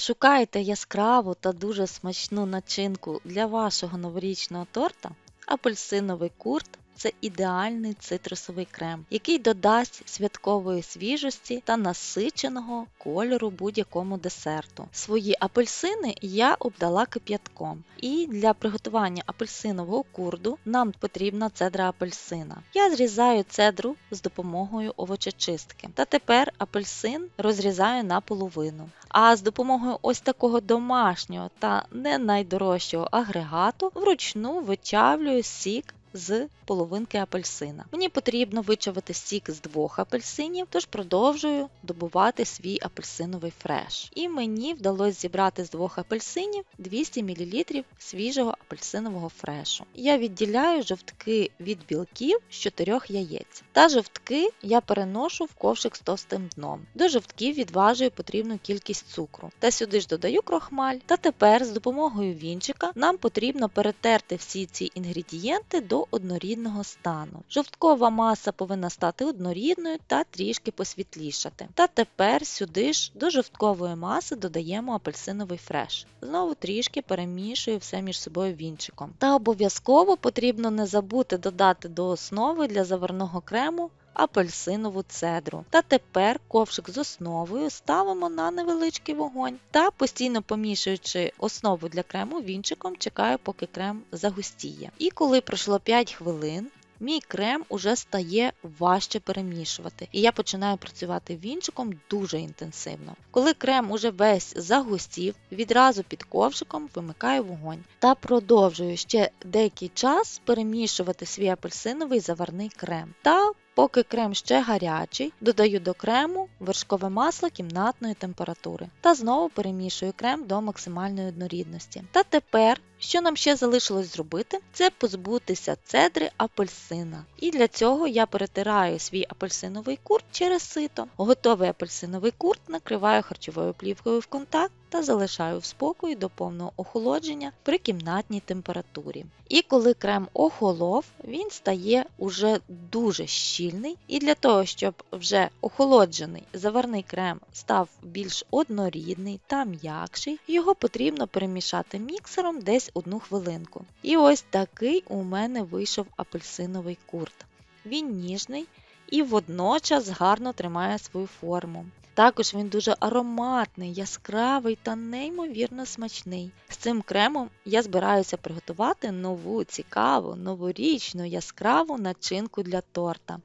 Шукаєте яскраву та дуже смачну начинку для вашого новорічного торта? Апельсиновий курт це ідеальний цитрусовий крем, який додасть святкової свіжості та насиченого кольору будь-якому десерту. Свої апельсини я обдала кип'ятком. І для приготування апельсинового курду нам потрібна цедра апельсина. Я зрізаю цедру з допомогою овочечистки. Та тепер апельсин розрізаю на половину. А з допомогою ось такого домашнього та не найдорожчого агрегату вручну вичавлюю сік з половинки апельсина. Мені потрібно вичавити сік з двох апельсинів, тож продовжую добувати свій апельсиновий фреш. І мені вдалося зібрати з двох апельсинів 200 мл свіжого апельсинового фрешу. Я відділяю жовтки від білків з 4 яєць. Та жовтки я переношу в ковшик з товстим дном. До жовтків відважую потрібну кількість цукру. Та сюди ж додаю крохмаль. Та тепер з допомогою вінчика нам потрібно перетерти всі ці інгредієнти однорідного стану. Жовткова маса повинна стати однорідною та трішки посвітлішати. Та тепер сюди ж до жовткової маси додаємо апельсиновий фреш. Знову трішки перемішую все між собою вінчиком. Та обов'язково потрібно не забути додати до основи для заварного крему апельсинову цедру. Та тепер ковшик з основою ставимо на невеличкий вогонь та постійно помішуючи основу для крему вінчиком, чекаю, поки крем загустіє. І коли пройшло 5 хвилин, Мій крем уже стає важче перемішувати, і я починаю працювати вінчиком дуже інтенсивно. Коли крем уже весь загустів, відразу під ковшиком вимикаю вогонь та продовжую ще деякий час перемішувати свій апельсиновий заварний крем. Та Поки крем ще гарячий, додаю до крему вершкове масло кімнатної температури та знову перемішую крем до максимальної однорідності. Та тепер, що нам ще залишилось зробити, це позбутися цедри апельсина. І для цього я перетираю свій апельсиновий курт через сито. Готовий апельсиновий курт накриваю харчовою плівкою в контакт та залишаю в спокої до повного охолодження при кімнатній температурі. І коли крем охолов, він стає уже дуже щільний. І для того, щоб вже охолоджений заварний крем став більш однорідний та м'якший, його потрібно перемішати міксером десь одну хвилинку. І ось такий у мене вийшов апельсиновий курт. Він ніжний і водночас гарно тримає свою форму. Також він дуже ароматний, яскравий та неймовірно смачний. З цим кремом я збираюся приготувати нову, цікаву, новорічну, яскраву начинку для торта.